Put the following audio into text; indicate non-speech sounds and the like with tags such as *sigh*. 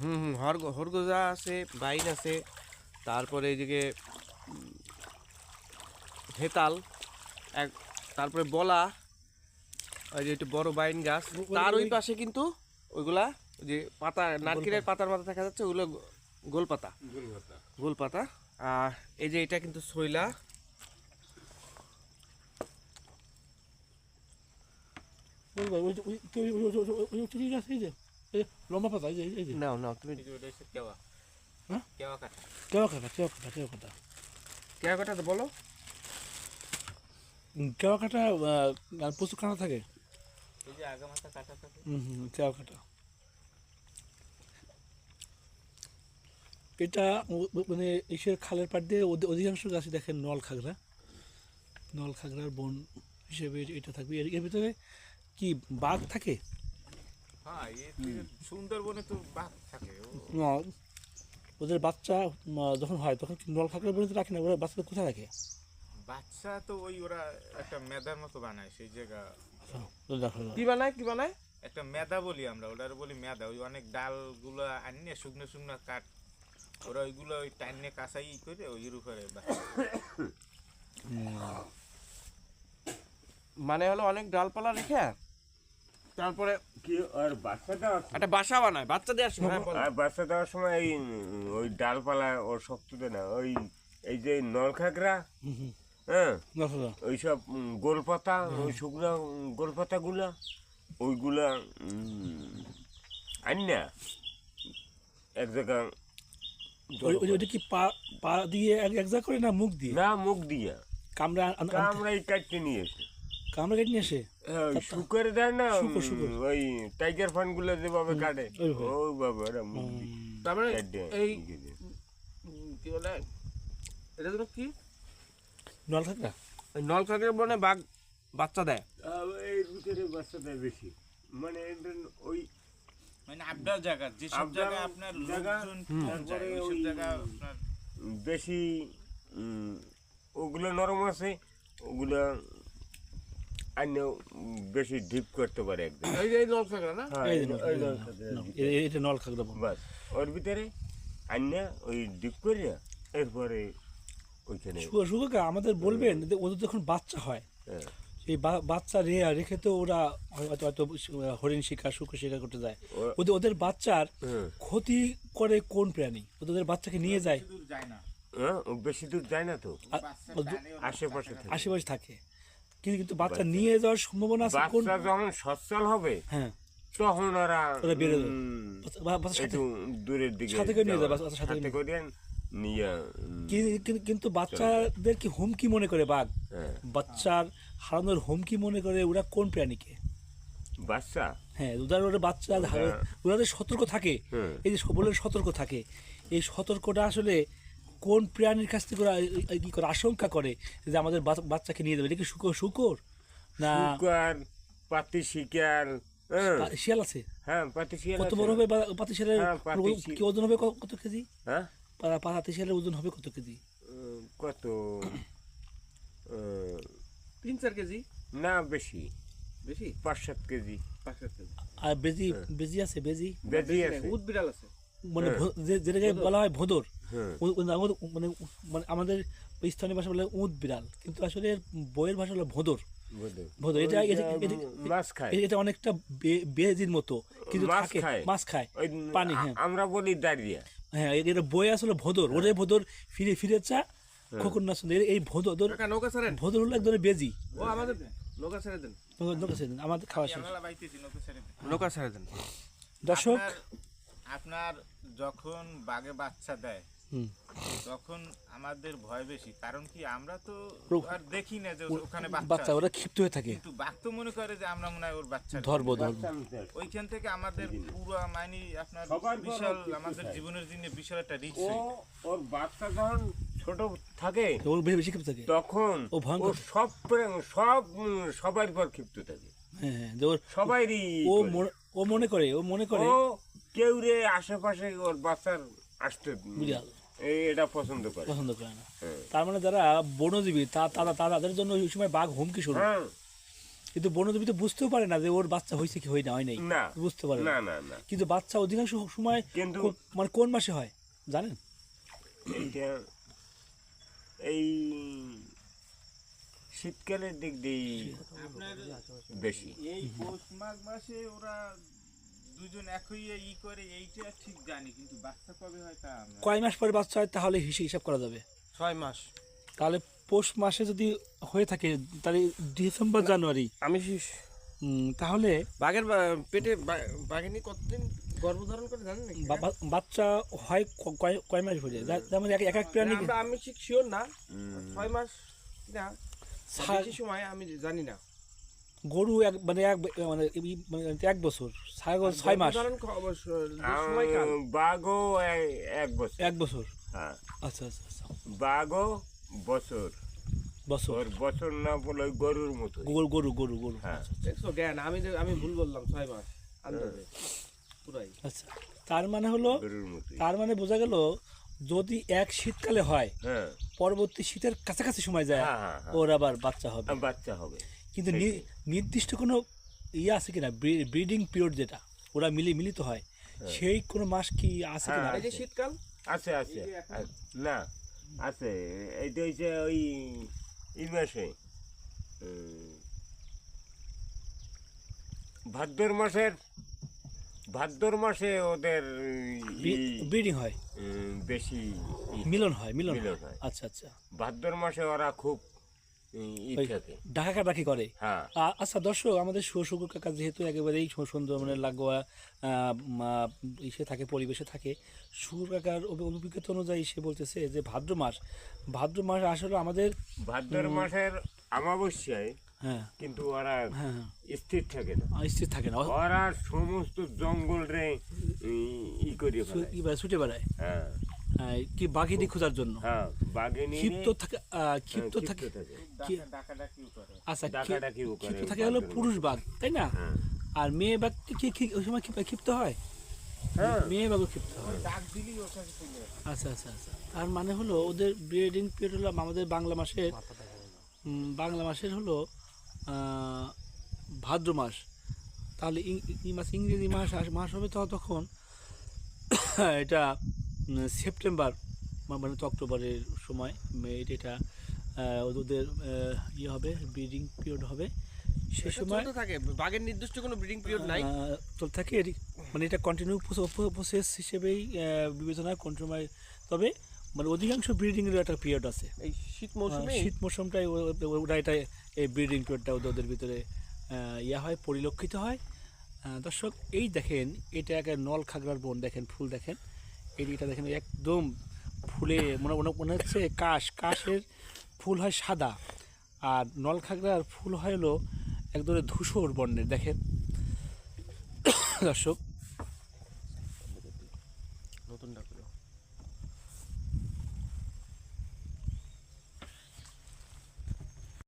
হুম হুম হরগ হরগোজা আছে বাইন আছে তারপরে এইদিকে হেতাল এক তারপরে বলা ওই যে একটু বড় বাইন গাছ তার ওই পাশে কিন্তু ওইগুলা ওই যে পাতা নারকেলের পাতার মাথা দেখা যাচ্ছে ওগুলো গোল পাতা গোল পাতা আর এই যে এটা কিন্তু শৈলা ওই ওই ওই ওই ওই ওই এই লম্বা পাতা এই যে এই যে। নাও নাও তুমি কেওয়া। হ্যাঁ? কেওয়া কাটা। কেওয়া কাটা কেওয়া কাটা কেওয়া কাটা। তো বলো। কেওয়া কাটা প্রচুর কাটা থাকে? এই যে আগা মাথা কাটা থাকে। হুম হুম কেওয়া কাটা। এটা মানে এসের খালের পাড় দিয়ে অধি- অধিকাংশ গাছই দেখেন নল খাগড়া। নল খাগড়ার বন হিসেবে এটা থাকবে। এর এর ভিতরে কি বাঘ থাকে? হ্যাঁ এই সুন্দরবনে তো বাঘ থাকে ও। ওদের বাচ্চা যখন হয় তখন নল খাগড়ার বনে তো রাখে না? ওরা বাচ্চাদের কোথায় রাখে? বাচ্চা তো ওই ওরা একটা মেদার মতো বানায় সেই জায়গা। কি বানায় কি বানায়? একটা মেদা বলি আমরা ওটার বলি মেদা। ওই অনেক ডালগুলো আনিয়ে শুকনো শুকনো কাঠ ওরা ওইগুলো ওই টাইনে কাঁচাই করে ওই উপরে মানে হলো অনেক ডালপালা রেখে তারপরে কি আর বাচ্চা দেওয়ার একটা বাসা বানায় বাচ্চা দেওয়ার সময় হ্যাঁ, আর বাচ্চা দেওয়ার সময় এই ওই ডালপালা ওর শক্ত দেয় না ওই এই যে নলখাগড়া হ্যাঁ ওইসব গোলপাতা ওই শুকনো উম, গোলপাতাগুলা ওইগুলা উম, আইনা এক জায়গা ওই ওই- ওইটা কি পা পা দিয়ে এক এক জায়গা করে না মুখ দিয়ে? না মুখ দিয়া। কামড়া আন- আন- আমরা কাটতে নিয়েছে কামড়ে কেটে নিয়ে আসে? হ্যাঁ, শুকের দেয় না ওই টাইগার ফানগুলো যেভাবে কাটে। ও বাবা তারপরে মানে এই কি বলে? এটা যেন কি? নল খাকড়া ওই নল খাকড়া বনে বাঘ বাচ্চা দেয়। এই ভিতরে বাচ্চা দেয় বেশি। মানে ওই মানে আবদার জায়গা যেসব জায়গা আপনার লোকজন তারপরে ওই জায়গা বেশি ওগুলো নরম আছে ওগুলা অন্য বেশি ডিপ করতে পারে একদম। এই যে এই নলখাগড়া না? হ্যাঁ, এই এই যে নল খাগড়া। এ- এটা নল খাগড়া বাস ওর ভিতরে ওই ডিপ করিয়া এরপরে ওইখানে আমাদের বলবেন যে ওদের যখন বাচ্চা হয় হ্যাঁ, এই বাচ্চা রে রেখে তো ওরা হয়তো হয়তো হরিণ শিকার শুক্র শিকার করতে যায়। ওদের ওদের বাচ্চার হ্যাঁ। ক্ষতি করে কোন প্রাণী? ওদের বাচ্চাকে নিয়ে যায়। বেশি দূর যায় না হ্যাঁ, বেশি দূর যায় না তো আশেপাশে আশেপাশে থাকে। কিন্তু বাচ্চা নিয়ে যাওয়ার সম্ভাবনা আছে কোন বাচ্চা যখন সচ্ছল হবে হ্যাঁ। তখন ওরা ওরা যাবে। একটু দূরের দিকে সাথে করে নিয়ে। যায়, বাচ্চা- সাথে করে নিয়ে কিন্তু বাচ্চাদের কি হুমকি মনে করে বাঘ? হ্যাঁ, বাচ্চার হারানোর হুমকি মনে করে ওরা কোন প্রাণীকে? বাচ্চা? হ্যাঁ ওদের ওরা বাচ্চা ওরা যে সতর্ক থাকে। হুম। এই যে বলে সতর্ক থাকে। এই সতর্কটা আসলে কোন প্রাণীর কাছ থেকে ওরা কি করে আশঙ্কা করে যে আমাদের বাচ্চাকে নিয়ে যাবে? এটা কি শুকর শুকর? না শুকার পাতি শিকার হ্যাঁ, শিয়াল আছে? হ্যাঁ পাতি শিয়াল কত বড় হবে পাতি শিয়ালের হ্যাঁ। কি ওজন হবে কত কেজি? হ্যাঁ? পাতি শিয়ালের ওজন হবে কত কেজি? কত? তিন চার কেজি? না বেশি। বেশি? পাঁচ সাত কেজি। পাঁচ সাত কেজি। আর বেজি বেজি আছে? বেজি? বেজি আছে। উদ বিড়াল আছে। মানে ভো- যে যেটাকে বলা হয় ভোদর। হ্যাঁ। আমাদের- মানে মানে আমাদের স্থানীয় ভাষা বলে উঁদ বিড়াল। কিন্তু আসলে বইয়ের ভাষা হলো ভোদর। ভোদর। এটা ওই, এটা- উম, এটা- মাছ খায়। এটা অনেকটা বেজির মতো। কিন্তু মাছ খায়। মাছ খায়। ওই পানি, হ্যাঁ। আমরা বলি দাঁড়িয়া হ্যাঁ এটা বই আসলে ভোদর। ওরে ভোদর ফিরে ফিরে চা খোকন না শুনে। এই ভোদর কাকা নৌকা ছাড়েন? ভোদর হলো এক ধরনের বেজি। ও আমাদের নৌকা ছেড়ে দেন। নৌকা- নৌকা ছেড়ে দিন, আমাদের খাওয়া শেষ। ছেড়ে দেন। দর্শক আপনার- যখন বাঘে বাচ্চা দেয় তখন আমাদের ভয় বেশি। কারণ কি আমরা তো আর দেখি না যে ওখানে বাচ্চা বাচ্চা ওরা ক্ষিপ্ত হয়ে থাকে। কিন্তু বাঘ তো মনে করে যে আমরা মনে হয় ওর বাচ্চা ধরবো ধরবো। ওইখান থেকে আমাদের পুরো মানে আপনার বিশাল আমাদের জীবনের জন্য বিশাল একটা রিস্ক ও ওর বাচ্চা যখন ছোট থাকে ওর বেশি বেশি ক্ষিপ্ত থাকে। তখন ও ভয়ঙ্কর। সব সব সবার পর ক্ষিপ্ত থাকে। হ্যাঁ হ্যাঁ যে ওর সবাইরই ও মনে- ও মনে করে ও মনে করে ও কেউ রে আশেপাশে ওর বাচ্চার আসতে। এটা পছন্দ করে। পছন্দ করে না। হ্যাঁ। তার মানে যারা বনজীবী তা তারা তাদের জন্য ওই সময় বাঘ হুমকি শুরু হ্যাঁ। কিন্তু বনদেবী তো বুঝতেও পারে না যে ওর বাচ্চা হয়েছে কি হয় না হয় নাই। বুঝতে পারে না। না না না। কিন্তু বাচ্চা অধিকাংশ সময় কিন্তু মানে কোন মাসে হয় জানেন? এই শীতকালের দিক দিয়ে বেশি। এই পৌষ মাঘ মাসে ওরা দুজন এক হইয়ে ই করে এইটা ঠিক জানি কিন্তু বাচ্চা কবে হয় তা আমরা কয় মাস পরে বাচ্চা হয় তাহলে হিসাব করা যাবে। ছয় মাস। তাহলে পৌষ মাসে যদি হয়ে থাকে তাহলে ডিসেম্বর জানুয়ারি। আমি তাহলে বাঘের পেটে বাঘিনী কতদিন গর্ভধারণ করে জানেন বাচ্চা হয় ক- কয় কয় মাস পরে যা- যেমন এক এক এক প্রাণী আমি ঠিক শিওর না। ছয় মাস না সময় আমি জানি না। গরু এক মানে এক মানে মানে এক বছর ছাগল ছয় মাস। বাঘও এক বছর। এক বছর? হ্যাঁ। আচ্ছা আচ্ছা আচ্ছা। বাঘও বছর। বছর। বছর না বলে গরুর মতো গরু গরু গরু গরু। হ্যাঁ। দেখছ জ্ঞান আমি আমি ভুল বললাম ছয় মাস পুরাই। আচ্ছা তার মানে হলো তার মানে বোঝা গেল যদি এক শীতকালে হয় হ্যাঁ। পরবর্তী শীতের কাছাকাছি সময় যায় হ্যাঁ, হ্যাঁ, হ্যাঁ। ওর আবার বাচ্চা হবে। বাচ্চা হবে। কিন্তু নির্দিষ্ট কোনো ইয়ে আছে কিনা? ব্রিডিং পিরিয়ড যেটা ওরা মিলে মিলিত হয়। সেই কোনো মাস কি আছে কিনা? হ্যাঁ। এই যে শীতকাল? আছে আছে। না আছে। এইটা হচ্ছে ওই ই মাসে। ভাদ্র মাসের ভাদ্র মাসে ওদের ব্রিডিং হয়? উম, বেশি মিলন হয় মিলন মিলন হয় হয়। আচ্ছা আচ্ছা। ভাদ্র মাসে ওরা খুব করে। হ্যাঁ। আচ্ছা দর্শক আমাদের শুকুর কাকা যেহেতু একেবারেই সু- সুন্দর মানে লাগোয়া ইসে থাকে পরিবেশে থাকে শুকুর কাকার অভিজ্ঞতা অনুযায়ী সে বলতেছে যে ভাদ্র মাস ভাদ্র মাস আসলে আমাদের ভাদ্র মাসের অমাবস্যায় হ্যাঁ। কিন্তু ওরা হ্যাঁ স্থির থাকে না। স্থির থাকে না। ওরা সমস্ত জঙ্গল রে ই করে ছুটে বেড়ায়। হ্যাঁ। কি বাঘিনী খোঁজার জন্য? হ্যাঁ ক্ষিপ্ত থাকে ক্ষিপ্ত থাকে। আচ্ছা ক্ষি- ডাকাডাকিও করে ক্ষিপ্ত থাকে হলো পুরুষ বাঘ তাই না? হ্যাঁ। আর মেয়ে বাঘ কি ওই সময় ক্ষিপ্ত- ক্ষিপ্ত হয়? হ্যাঁ। মেয়ে বাঘও ক্ষিপ্ত হয়। আচ্ছা আচ্ছা আচ্ছা। তার মানে হলো ওদের ব্রিডিং পিরিয়ড হলো আমাদের বাংলা মাসের বাংলা মাসের হলো আহ, ভাদ্র মাস। তাহলে মাস ইংরেজি মাস আস- মাস হবে তো তখন। *coughs* এটা সেপ্টেম্বর মানে তো অক্টোবরের সময় এটা- ওদের ইয়ে হবে ব্রিডিং পিরিয়ড হবে। সে সময় থাকে বাঘের নির্দিষ্ট কোনো ব্রিডিং পিরিয়ড নাই। চলতে থাকে মানে এটা কন্টিনিউ প্রসেস হিসেবেই বিবেচনা কন্টিনিউ তবে মানে অধিকাংশ ব্রিডিংয়ের একটা পিরিয়ড আছে। এই শীত মৌসুমে? শীত মৌসুমটাই ও- ও- ওটা এটা এই ব্রিডিং পিরিয়ডটা ওদের ভিতরে ইয়া হয় পরিলক্ষিত হয়। দর্শক এই দেখেন এটা একটা নল খাগড়ার বন দেখেন ফুল দেখেন। এই এটা দেখেন, একদম ফুলে মনে মনে মনে হচ্ছে কাশ, কাশের ফুল হয় সাদা, আর নলখাগড়ার ফুল হলো এক ধরনের ধূসর বর্ণের, দেখেন। *coughs* দর্শক